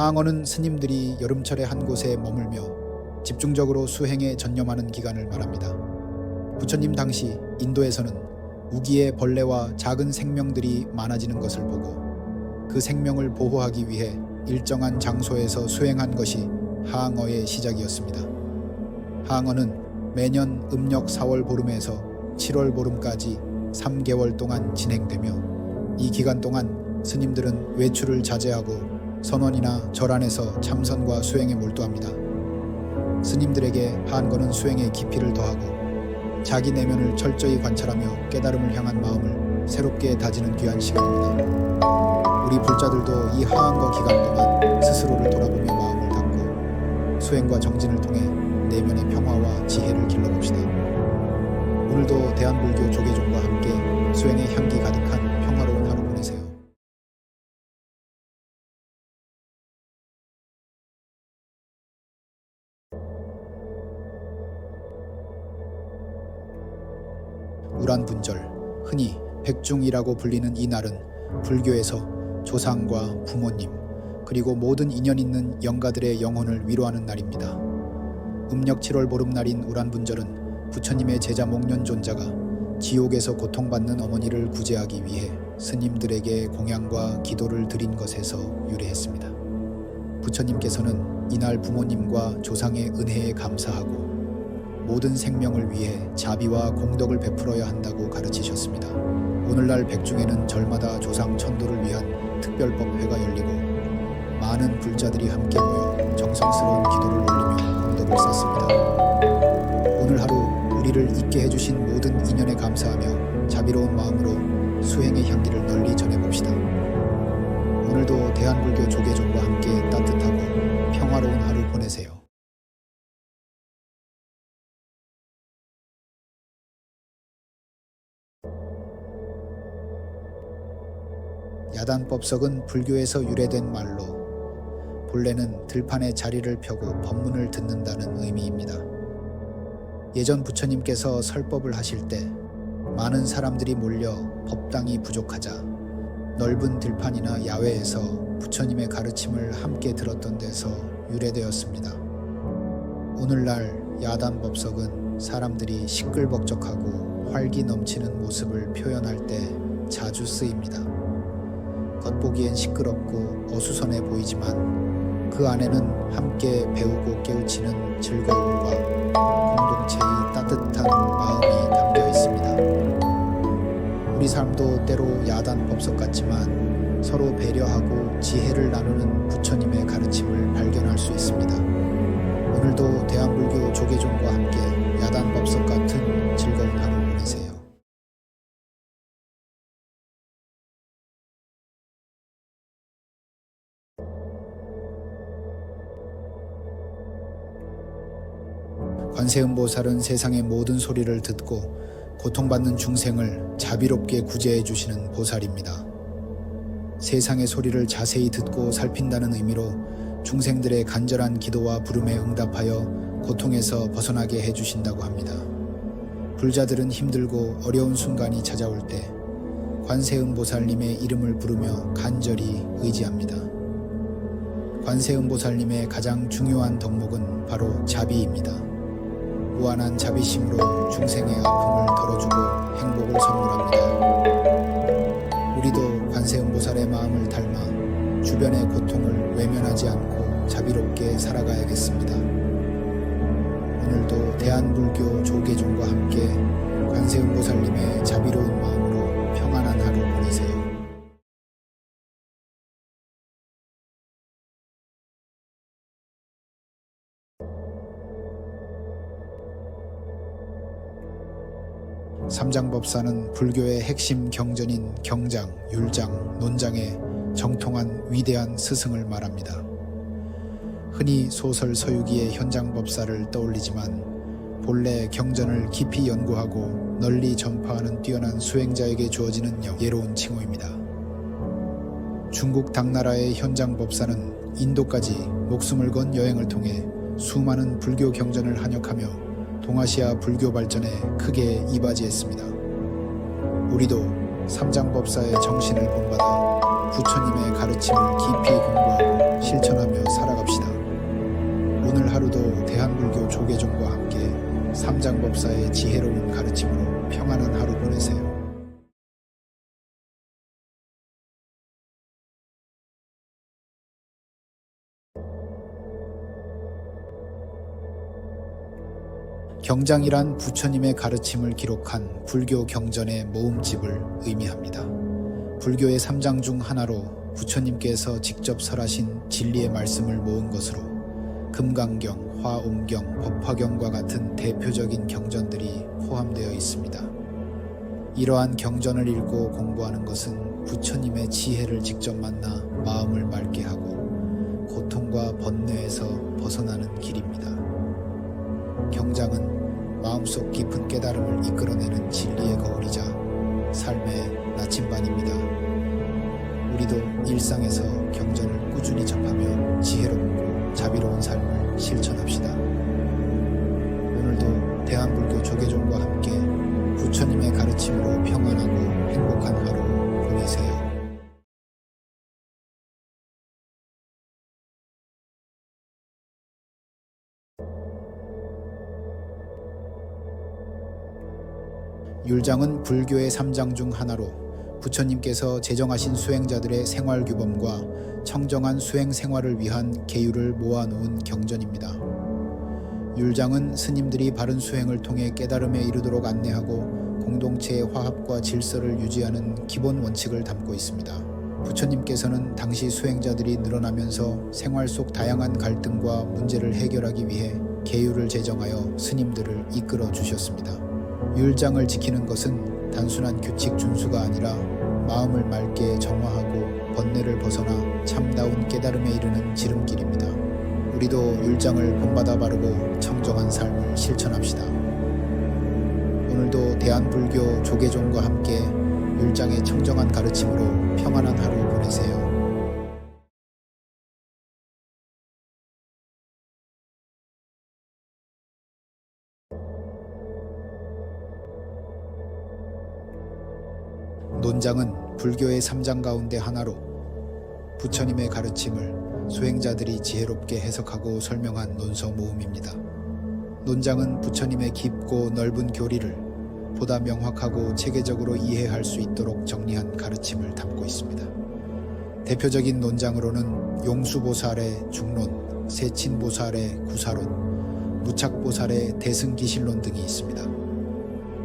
하항어는 스님들이 여름철에 한 곳에 머물며 집중적으로 수행에 전념하는 기간을 말합니다. 부처님 당시 인도에서는 우기의 벌레와 작은 생명들이 많아지는 것을 보고 그 생명을 보호하기 위해 일정한 장소에서 수행한 것이 하항어의 시작이었습니다. 하항어는 매년 음력 4월 보름에서 7월 보름까지 3개월 동안 진행되며 이 기간 동안 스님들은 외출을 자제하고 선원이나 절 안에서 참선과 수행에 몰두합니다. 스님들에게 하한거는 수행의 깊이를 더하고 자기 내면을 철저히 관찰하며 깨달음을 향한 마음을 새롭게 다지는 귀한 시간입니다. 우리 불자들도 이 하한거 기간 동안 스스로를 돌아보며 마음을 닫고 수행과 정진을 통해 내면의 평화와 지혜를 길러봅시다. 오늘도 대한불교 조계종과 함께 수행의 향기 가득한 우란분절, 흔히 백중이라고 불리는 이 날은 불교에서 조상과 부모님, 그리고 모든 인연 있는 영가들의 영혼을 위로하는 날입니다. 음력 7월 보름날인 우란분절은 부처님의 제자 목련존자가 지옥에서 고통받는 어머니를 구제하기 위해 스님들에게 공양과 기도를 드린 것에서 유래했습니다. 부처님께서는 이날 부모님과 조상의 은혜에 감사하고 모든 생명을 위해 자비와 공덕을 베풀어야 한다고 가르치셨습니다. 오늘날 백중에는 절마다 조상 천도를 위한 특별법회가 열리고 많은 불자들이 함께 모여 정성스러운 기도를 올리며 공덕을 쌓습니다. 오늘 하루 우리를 있게 해주신 모든 인연에 감사하며 자비로운 마음으로 수행의 향기를 널리 전해봅시다. 오늘도 대한불교 조계종과 함께 따뜻하고 평화로운 하루 보내세요. 야단법석은 불교에서 유래된 말로 본래는 들판에 자리를 펴고 법문을 듣는다는 의미입니다. 예전 부처님께서 설법을 하실 때 많은 사람들이 몰려 법당이 부족하자 넓은 들판이나 야외에서 부처님의 가르침을 함께 들었던 데서 유래되었습니다. 오늘날 야단 법석은 사람들이 시끌벅적하고 활기 넘치는 모습을 표현할 때 자주 쓰입니다. 겉보기엔 시끄럽고 어수선해 보이지만 그 안에는 함께 배우고 깨우치는 즐거움과 공동체의 따뜻한 마음이 담겨 있습니다. 우리 삶도 때로 야단 법석 같지만 서로 배려하고 지혜를 나누는 부처님의 가르침을 발견할 수 있습니다. 오늘도 대한불교 조계종과 함께 야단 법석 같은 즐거운 하루 관세음보살은 세상의 모든 소리를 듣고 고통받는 중생을 자비롭게 구제해 주시는 보살입니다. 세상의 소리를 자세히 듣고 살핀다는 의미로 중생들의 간절한 기도와 부름에 응답하여 고통에서 벗어나게 해 주신다고 합니다. 불자들은 힘들고 어려운 순간이 찾아올 때 관세음보살님의 이름을 부르며 간절히 의지합니다. 관세음보살님의 가장 중요한 덕목은 바로 자비입니다. 무한한 자비심으로 중생의 아픔을 덜어주고 행복을 선물합니다. 우리도 관세음보살의 마음을 닮아 주변의 고통을 외면하지 않고 자비롭게 살아가야겠습니다. 오늘도 대한불교 조계종과 함께 관세음보살님의 자비로운 마음으로 평안한 하루 보내세요. 삼장법사는 불교의 핵심 경전인 경장, 율장, 논장의 정통한 위대한 스승을 말합니다. 흔히 소설 서유기의 현장법사를 떠올리지만 본래 경전을 깊이 연구하고 널리 전파하는 뛰어난 수행자에게 주어지는 예로운 칭호입니다. 중국 당나라의 현장법사는 인도까지 목숨을 건 여행을 통해 수많은 불교 경전을 한역하며 동아시아 불교 발전에 크게 이바지했습니다. 우리도 삼장법사의 정신을 본받아 부처님의 가르침을 깊이 공부하고 실천하며 살아갑시다. 오늘 하루도 대한불교 조계종과 함께 삼장법사의 지혜로운 가르침으로 평안한 하루 보내세요. 경장이란 부처님의 가르침을 기록한 불교 경전의 모음집을 의미합니다. 불교의 삼장 중 하나로 부처님께서 직접 설하신 진리의 말씀을 모은 것으로 금강경, 화엄경, 법화경과 같은 대표적인 경전들이 포함되어 있습니다. 이러한 경전을 읽고 공부하는 것은 부처님의 지혜를 직접 만나 마음을 맑게 하고 고통과 번뇌에서 벗어나는 길입니다. 경장은 마음속 깊은 깨달음을 이끌어내는 진리의 거울이자 삶의 나침반입니다. 우리도 일상에서 경전을 꾸준히 접하며 지혜롭고 자비로운 삶을 실천합시다. 오늘도 대한불교 조계종과 함께 부처님의 가르침으로 평안하고 행복한 하루 보내세요. 율장은 불교의 삼장 중 하나로 부처님께서 제정하신 수행자들의 생활 규범과 청정한 수행 생활을 위한 계율을 모아놓은 경전입니다. 율장은 스님들이 바른 수행을 통해 깨달음에 이르도록 안내하고 공동체의 화합과 질서를 유지하는 기본 원칙을 담고 있습니다. 부처님께서는 당시 수행자들이 늘어나면서 생활 속 다양한 갈등과 문제를 해결하기 위해 계율을 제정하여 스님들을 이끌어 주셨습니다. 율장을 지키는 것은 단순한 규칙 준수가 아니라 마음을 맑게 정화하고 번뇌를 벗어나 참다운 깨달음에 이르는 지름길입니다. 우리도 율장을 본받아 바르고 청정한 삶을 실천합시다. 오늘도 대한불교 조계종과 함께 율장의 청정한 가르침으로 평안한 하루 보내세요. 논장은 불교의 삼장 가운데 하나로 부처님의 가르침을 수행자들이 지혜롭게 해석하고 설명한 논서 모음입니다. 논장은 부처님의 깊고 넓은 교리를 보다 명확하고 체계적으로 이해할 수 있도록 정리한 가르침을 담고 있습니다. 대표적인 논장으로는 용수보살의 중론, 세친보살의 구사론, 무착보살의 대승기실론 등이 있습니다.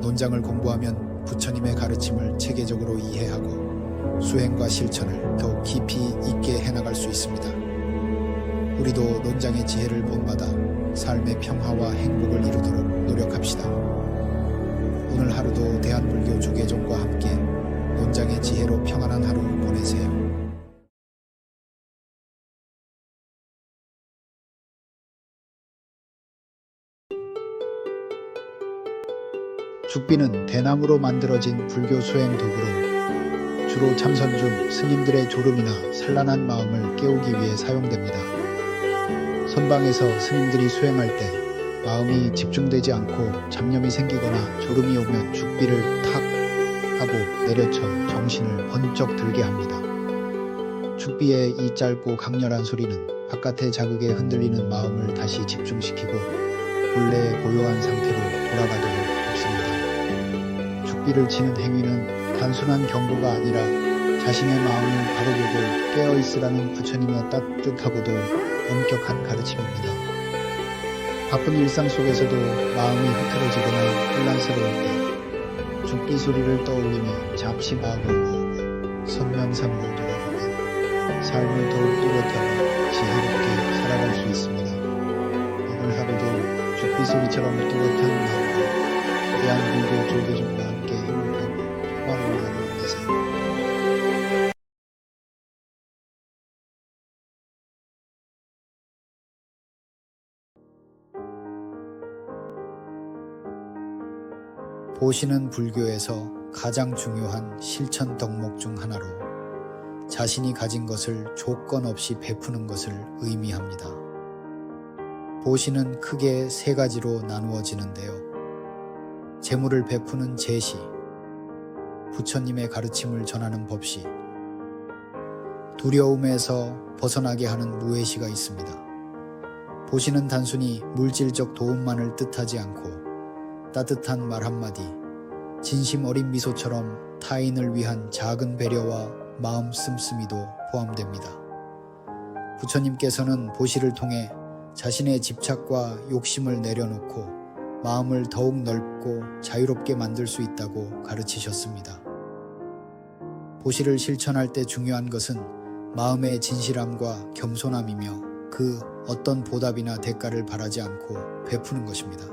논장을 공부하면 부처님의 가르침을 체계적으로 이해하고 수행과 실천을 더욱 깊이 있게 해나갈 수 있습니다. 우리도 논장의 지혜를 본받아 삶의 평화와 행복을 이루도록 노력합시다. 오늘 하루도 대한불교 조계종과 함께 논장의 지혜로 평안한 하루 보내세요. 죽비는 대나무로 만들어진 불교 수행 도구로 주로 참선 중 스님들의 졸음이나 산란한 마음을 깨우기 위해 사용됩니다. 선방에서 스님들이 수행할 때 마음이 집중되지 않고 잡념이 생기거나 졸음이 오면 죽비를 탁 하고 내려쳐 정신을 번쩍 들게 합니다. 죽비의 이 짧고 강렬한 소리는 바깥의 자극에 흔들리는 마음을 다시 집중시키고 본래의 고요한 상태로 돌아가도록 죽비를 치는 행위는 단순한 경고가 아니라 자신의 마음을 바로 보고 깨어 있으라는 부처님의 따뜻하고도 엄격한 가르침입니다. 바쁜 일상 속에서도 마음이 흐트러지거나 혼란스러울 때 죽비 소리를 떠올리며 잠시 마음을 모으고 선명상으로 돌아보면 삶을 더욱 또렷하고 지혜롭게 살아갈 수 있습니다. 오늘 하루도 죽비 소리처럼 또렷한 마음으로 대한민국 조계종과 함께 행복하고 평화로운 하루 보내세요. 보시는 불교에서 가장 중요한 실천 덕목 중 하나로 자신이 가진 것을 조건 없이 베푸는 것을 의미합니다. 보시는 크게 세 가지로 나누어지는데요. 재물을 베푸는 제시, 부처님의 가르침을 전하는 법시, 두려움에서 벗어나게 하는 무해시가 있습니다. 보시는 단순히 물질적 도움만을 뜻하지 않고 따뜻한 말 한마디, 진심 어린 미소처럼 타인을 위한 작은 배려와 마음 씀씀이도 포함됩니다. 부처님께서는 보시를 통해 자신의 집착과 욕심을 내려놓고 마음을 더욱 넓고 자유롭게 만들 수 있다고 가르치셨습니다. 보시를 실천할 때 중요한 것은 마음의 진실함과 겸손함이며 그 어떤 보답이나 대가를 바라지 않고 베푸는 것입니다.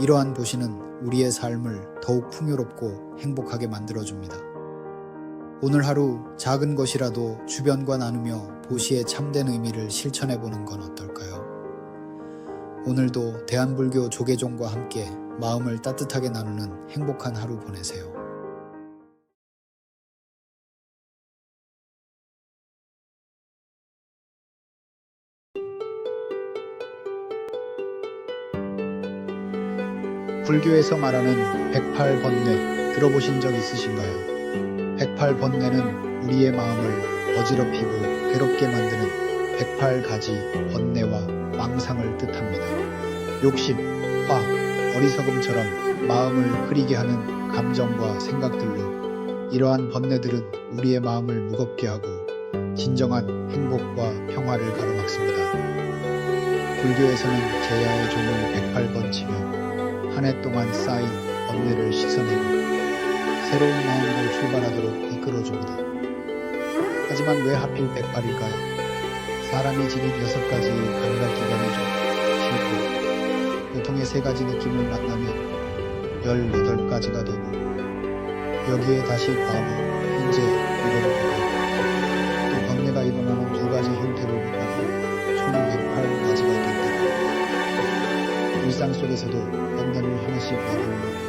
이러한 보시는 우리의 삶을 더욱 풍요롭고 행복하게 만들어줍니다. 오늘 하루 작은 것이라도 주변과 나누며 보시의 참된 의미를 실천해 보는 건 어떨까요? 오늘도 대한불교 조계종과 함께 마음을 따뜻하게 나누는 행복한 하루 보내세요. 불교에서 말하는 108번뇌 들어보신 적 있으신가요? 108번뇌는 우리의 마음을 어지럽히고 괴롭게 만드는 108가지 번뇌와 망상을 뜻합니다. 욕심, 화, 어리석음처럼 마음을 흐리게 하는 감정과 생각들로 이러한 번뇌들은 우리의 마음을 무겁게 하고 진정한 행복과 평화를 가로막습니다. 불교에서는 제야의 종을 108번 치며 한 해 동안 쌓인 번뇌를 씻어내고 새로운 마음으로 출발하도록 이끌어줍니다. 하지만 왜 하필 108일까요? 사람이 지닌 여섯 가지 감각 기관이죠. 싫고, 고통의 세 가지 느낌을 만나면 18가지가 되고, 여기에 다시 과거, 현재, 미래를 보고, 또 번뇌가 일어나는 두 가지 형태를 보고, 총 108가지가 된다. 일상 속에서도 번뇌를 하나씩 내려놓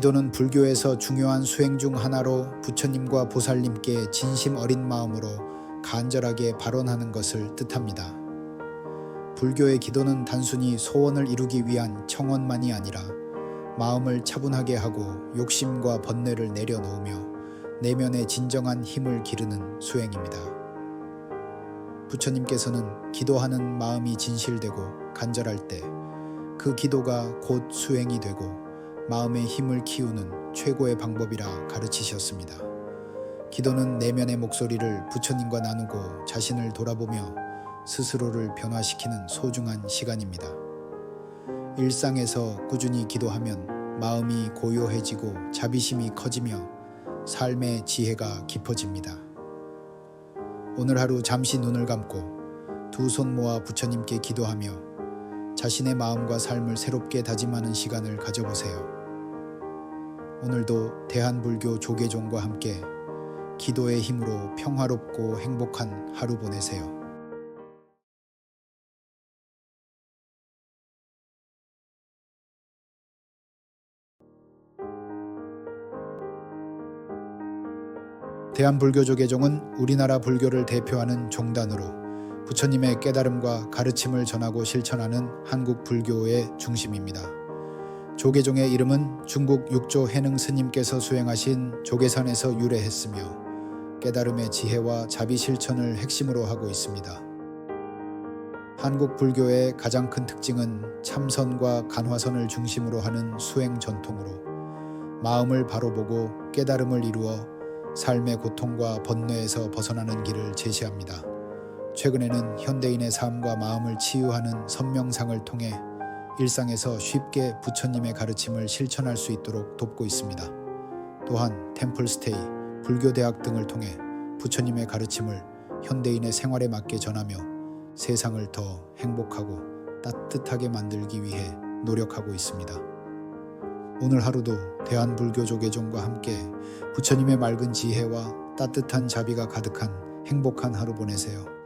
기도는 불교에서 중요한 수행 중 하나로 부처님과 보살님께 진심 어린 마음으로 간절하게 발언하는 것을 뜻합니다. 불교의 기도는 단순히 소원을 이루기 위한 청원만이 아니라 마음을 차분하게 하고 욕심과 번뇌를 내려놓으며 내면의 진정한 힘을 기르는 수행입니다. 부처님께서는 기도하는 마음이 진실되고 간절할 때 그 기도가 곧 수행이 되고 마음의 힘을 키우는 최고의 방법이라 가르치셨습니다. 기도는 내면의 목소리를 부처님과 나누고 자신을 돌아보며 스스로를 변화시키는 소중한 시간입니다. 일상에서 꾸준히 기도하면 마음이 고요해지고 자비심이 커지며 삶의 지혜가 깊어집니다. 오늘 하루 잠시 눈을 감고 두 손 모아 부처님께 기도하며 자신의 마음과 삶을 새롭게 다짐하는 시간을 가져보세요. 오늘도 대한불교 조계종과 함께 기도의 힘으로 평화롭고 행복한 하루 보내세요. 대한불교조 계종은 우리나라 불교를 대표하는 종단으로 부처님의 깨달음과 가르침을 전하고 실천하는 한국 불교의 중심입니다. 조계종의 이름은 중국 육조 해능 스님께서 수행하신 조계산에서 유래했으며 깨달음의 지혜와 자비 실천을 핵심으로 하고 있습니다. 한국 불교의 가장 큰 특징은 참선과 간화선을 중심으로 하는 수행 전통으로 마음을 바로 보고 깨달음을 이루어 삶의 고통과 번뇌에서 벗어나는 길을 제시합니다. 최근에는 현대인의 삶과 마음을 치유하는 선명상을 통해 일상에서 쉽게 부처님의 가르침을 실천할 수 있도록 돕고 있습니다. 또한 템플스테이, 불교대학 등을 통해 부처님의 가르침을 현대인의 생활에 맞게 전하며 세상을 더 행복하고 따뜻하게 만들기 위해 노력하고 있습니다. 오늘 하루도 대한불교조계종과 함께 부처님의 맑은 지혜와 따뜻한 자비가 가득한 행복한 하루 보내세요.